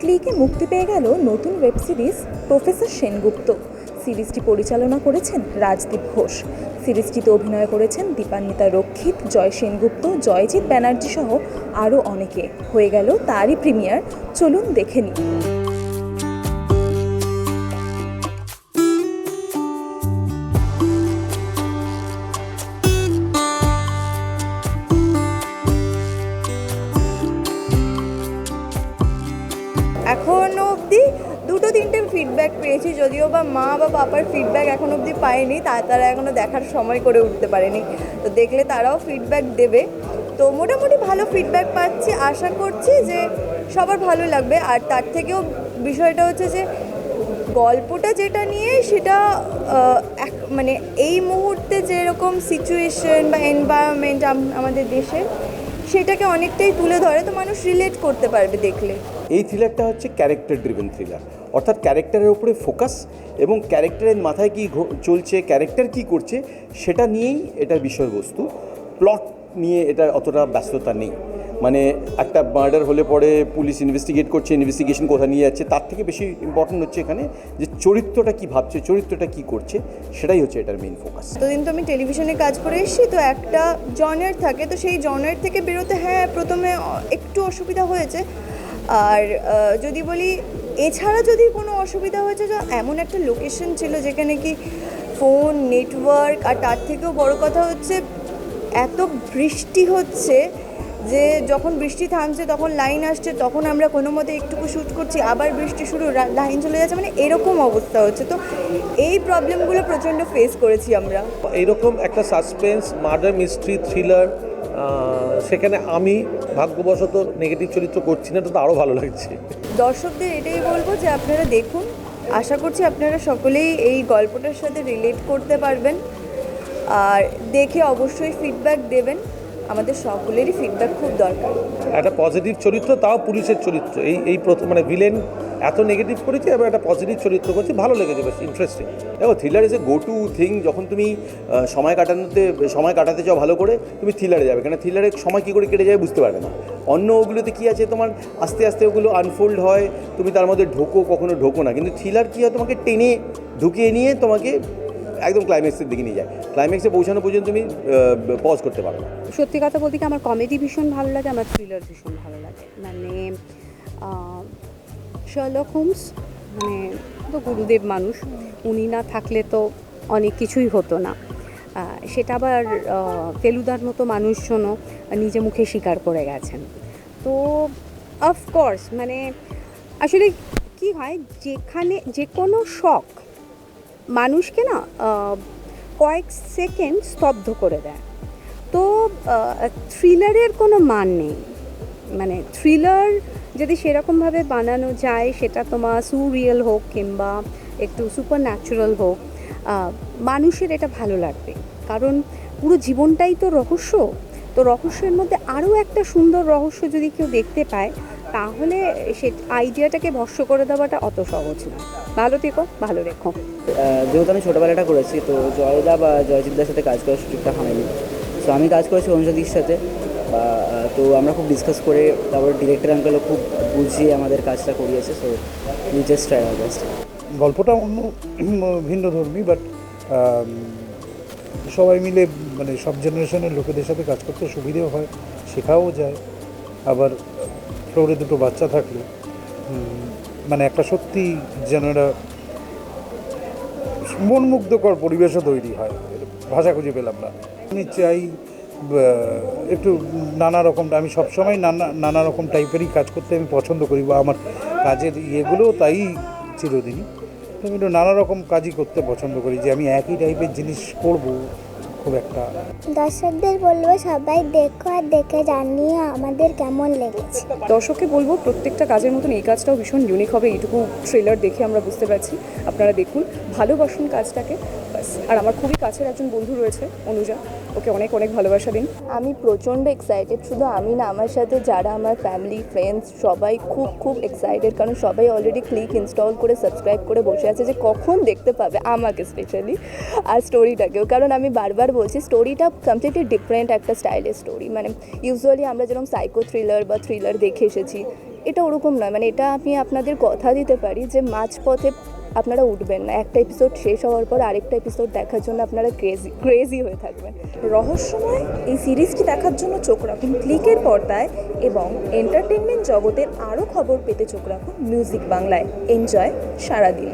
ক্লিকে মুক্তি পেয়ে গেল নতুন ওয়েব সিরিজ প্রফেসর সেনগুপ্ত। সিরিজটি পরিচালনা করেছেন রাজদীপ ঘোষ। সিরিজটিতে অভিনয় করেছেন দীপান্বিতা রক্ষিত, জয় সেনগুপ্ত, জয়জিৎ ব্যানার্জি সহ আরও অনেকে। হয়ে গেল তারই প্রিমিয়ার। চলুন দেখে নিই। এখনও অবধি দুটো তিনটে ফিডব্যাক পেয়েছি, যদিও বা মা বা পাপার ফিডব্যাক এখন অবধি পাইনি তা তারা এখনও দেখার সময় করে উঠতে পারেনি। তো দেখলে তারাও ফিডব্যাক দেবে। তো মোটামুটি ভালো ফিডব্যাক পাচ্ছি, আশা করছি যে সবার ভালো লাগবে। আর তার থেকেও বিষয়টা হচ্ছে যে, গল্পটা যেটা নিয়ে সেটা এক- মানে এই মুহূর্তে যেরকম সিচুয়েশন বা এনভায়রনমেন্ট আমাদের দেশের সেটাকে অনেকটাই তুলে ধরে, তো মানুষ রিলেট করতে পারবে দেখলে। এই থ্রিলারটা হচ্ছে ক্যারেক্টার ড্রিভেন থ্রিলার অর্থাৎ ক্যারেক্টারের উপরে ফোকাস এবং ক্যারেক্টারের মাথায় কী চলছে ক্যারেক্টার কী করছে, সেটা নিয়েই এটার বিষয়বস্তু। প্লট নিয়ে এটা অতটা ব্যস্ততা নেই। মানে একটা মার্ডার হলে পরে পুলিশ ইনভেস্টিগেট করছে ইনভেস্টিগেশন কোথায় নিয়ে যাচ্ছে, তার থেকে বেশি ইম্পর্টেন্ট হচ্ছে এখানে যে চরিত্রটা কী ভাবছে, চরিত্রটা কী করছে, সেটাই হচ্ছে এটার মেইন ফোকাস এতদিন তো আমি টেলিভিশনে কাজ করে এসেছি, তো একটা জনার থাকে, তো সেই জনার থেকে বেরোতে হ্যাঁ প্রথমে একটু অসুবিধা হয়েছে। আর যদি বলি, এছাড়া যদি কোনো অসুবিধা হয়েছে, যে এমন একটা লোকেশন ছিল যেখানে কি ফোন নেটওয়ার্ক আর তার থেকেও বড় কথা হচ্ছে, এত বৃষ্টি হচ্ছে যে যখন বৃষ্টি থামছে, তখন লাইন আসছে, তখন আমরা কোনো মতে একটুকু শ্যুট করছি, আবার বৃষ্টি শুরু লাইন চলে যাচ্ছে মানে এরকম অবস্থা হচ্ছে। তো এই প্রবলেমগুলো প্রচণ্ড ফেস করেছি আমরা। এইরকম একটা সাসপেন্স মার্ডার মিস্ট্রি থ্রিলার সেখানে আমি ভাগ্যবশত নেগেটিভ চরিত্র করছি না তো আরও ভালো লাগছে। দর্শকদের এটাই বলব যে আপনারা দেখুন, আশা করছি আপনারা সকলেই এই গল্পটার সাথে রিলেট করতে পারবেন। আর দেখে অবশ্যই ফিডব্যাক দেবেন। আমাদের সকলেরই ফিডব্যাক খুব দরকার। একটা পজিটিভ চরিত্র, তাও পুলিশের চরিত্র। এই এই প্রথম মানে ভিলেন এত নেগেটিভ করেছে, এবার একটা পজিটিভ চরিত্র করছে, ভালো লেগেছে, বেশ ইন্টারেস্টিং দেখো thriller is a go to thing যখন তুমি সময় কাটানোতে, সময় কাটাতে চাও ভালো করে, তুমি থ্রিলারে যাবে। কেন থ্রিলারে সময় কী করে কেটে যাবে বুঝতে পারবে না। অন্য ওগুলোতে কী আছে তোমার, আস্তে আস্তে ওগুলো আনফোল্ড হয়, তুমি তার মধ্যে ঢোকো, কখনো ঢোকো না। কিন্তু থ্রিলার কী হয়, তোমাকে টেনে ঢুকিয়ে নিয়ে তোমাকে একদম ক্লাইম্যাক্সের দিকে নিয়ে যায়। ক্লাইম্যাক্সে পৌঁছানো পর্যন্ত তুমি পজ করতে পারো না। সত্যি কথা বলতে কি আমার কমেডি ভীষণ ভালো লাগে, আমার থ্রিলার ভীষণ ভালো লাগে। মানে শার্লক হোমস মানে তো গুরুদেব মানুষ, উনি না থাকলে তো অনেক কিছুই হতো না। সেটা আবার ফেলুদার মতো মানুষজনও নিজে মুখে স্বীকার করে গেছেন। তো অফকোর্স মানে আসলে কি হয়, যেখানে যে কোনো শখ মানুষকে না কয়েক সেকেন্ড স্তব্ধ করে দেয়। তো থ্রিলারের কোনো মান নেই। মানে থ্রিলার যদি সেরকমভাবে বানানো যায়, সেটা তোমার সুরিয়াল হোক কিংবা একটু সুপার ন্যাচুরাল হোক মানুষের এটা ভালো লাগবে। কারণ পুরো জীবনটাই তো রহস্য। তো রহস্যের মধ্যে আরও একটা সুন্দর রহস্য যদি কেউ দেখতে পায় তাহলে সে আইডিয়াটাকে ভস্য করে দেওয়াটা অত সহজ না। ভালো থেকো ভালো রেখো। যেহেতু আমি ছোটোবেলাটা করেছি তো জয়দা বা জয়জিৎদার সাথে কাজ করার সুযোগটা হয়নি। সো আমি কাজ করেছি অনুজাদির সাথে। বা তো আমরা খুব ডিসকাস করে তারপর ডিরেক্টর আঙ্কেলও খুব বুঝিয়ে আমাদের কাজটা করিয়েছে। So we just try our best গল্পটা অন্য ভিন্ন ধর্মী বাট সবাই মিলে মানে সব জেনারেশনের লোকেদের সাথে কাজ করতে সুবিধেও হয় শেখাও যায়। আবার ফ্লোরে দুটো বাচ্চা থাকলে। মানে একটা সত্যি যেন একটা মনমুগ্ধকর পরিবেশও তৈরি হয়। ভাষা খুঁজে পেলাম না। আমি চাই একটু নানা রকম, আমি সবসময় নানা নানা রকম টাইপেরই কাজ করতে আমি পছন্দ করি, বা আমার কাজের ইয়েগুলো তাই চিরদিনই। আমি একটু নানা রকম কাজই করতে পছন্দ করি, যে আমি একই টাইপের জিনিস করব খুব একটা। দর্শকদের বলব সবাই দেখো আর দেখে জানিয়ে আমাদের কেমন লেগেছে। দর্শককে বলব প্রত্যেকটা কাজের মতন এই কাজটাও ভীষণ ইউনিক হবে এইটুকু ট্রেলার দেখে আমরা বুঝতে পারছি। আপনারা দেখুন ভালোবাসুন কাজটাকে ব্যাস। আর আমার খুবই কাছের একজন বন্ধু রয়েছে অনুজা। ওকে অনেক অনেক ভালোবাসা দিন। আমি প্রচণ্ড এক্সাইটেড শুধু আমি না, আমার সাথে যারা আমার ফ্যামিলি ফ্রেন্ডস সবাই খুব খুব এক্সাইটেড কারণ সবাই অলরেডি ক্লিক ইনস্টল করে সাবস্ক্রাইব করে বসে আছে যে কখন দেখতে পাবে আমাকে স্পেশালি আর স্টোরিটাকেও কারণ আমি বারবার বলছি স্টোরিটা কমপ্লিটলি ডিফারেন্ট একটা স্টাইলের স্টোরি মানে ইউজুয়ালি আমরা যেরকম সাইকো থ্রিলার বা থ্রিলার দেখে এসেছি এটা ওরকম নয় মানে এটা আমি আপনাদের কথা দিতে পারি যে মাঝপথে আপনারা উঠবেন না। একটা এপিসোড শেষ হওয়ার পর আরেকটা এপিসোড দেখার জন্য আপনারা ক্রেজি ক্রেজি হয়ে থাকবেন। রহস্যময় এই সিরিজটি দেখার জন্য চোখ রাখুন ক্লিকের পর্দায় এবং এন্টারটেনমেন্ট জগতের আরও খবর পেতে চোখ রাখুন মিউজিক বাংলায়। এনজয় সারাদিন।